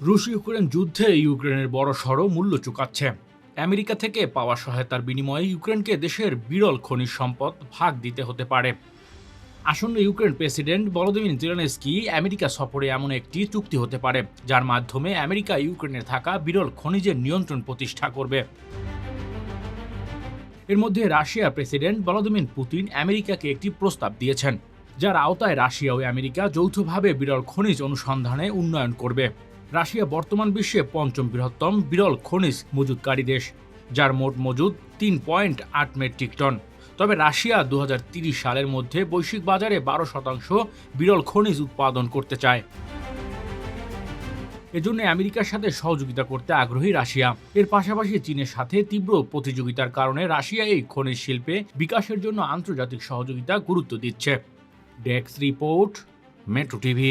রুশ ইউক্রেন যুদ্ধে ইউক্রেনের বড় সড় মূল্য চুকাচ্ছে। আমেরিকা থেকে পাওয়া সহায়তার বিনিময়ে ইউক্রেনকে দেশের বিরল খনিজ সম্পদ ভাগ দিতে হতে পারে। আসন্ন Ukraine president Volodymyr Zelensky America সফরে এমন একটি চুক্তি হতে পারে, যার মাধ্যমে আমেরিকা ইউক্রেনে থাকা বিরল খনিজের নিয়ন্ত্রণ প্রতিষ্ঠা করবে। এর মধ্যে রাশিয়ার প্রেসিডেন্ট ভলোদিমির পুতিন আমেরিকাকে একটি প্রস্তাব দিয়েছেন, যার আওতায় রাশিয়া ও আমেরিকা যৌথভাবে বিরল খনিজ অনুসন্ধানে উন্নয়ন করবে। রাশিয়া বর্তমান বিশ্বে পঞ্চম বৃহত্তম বিরল খনিজ মজুদকারী দেশ, যার মোট মজুদ তিন পয়েন্ট আট মেট্রিক টন। তবে রাশিয়া দু সালের মধ্যে বৈশ্বিক বাজারে বারো শতাংশ বিরল খনিজ উৎপাদন করতে চায়। এজন্য আমেরিকার সাথে সহযোগিতা করতে আগ্রহী রাশিয়া। এর পাশাপাশি চীনের সাথে তীব্র প্রতিযোগিতার কারণে রাশিয়া এই খনিজ শিল্পে বিকাশের জন্য আন্তর্জাতিক সহযোগিতা গুরুত্ব দিচ্ছে। ডেক্স রিপোর্ট, মেট্রো টিভি।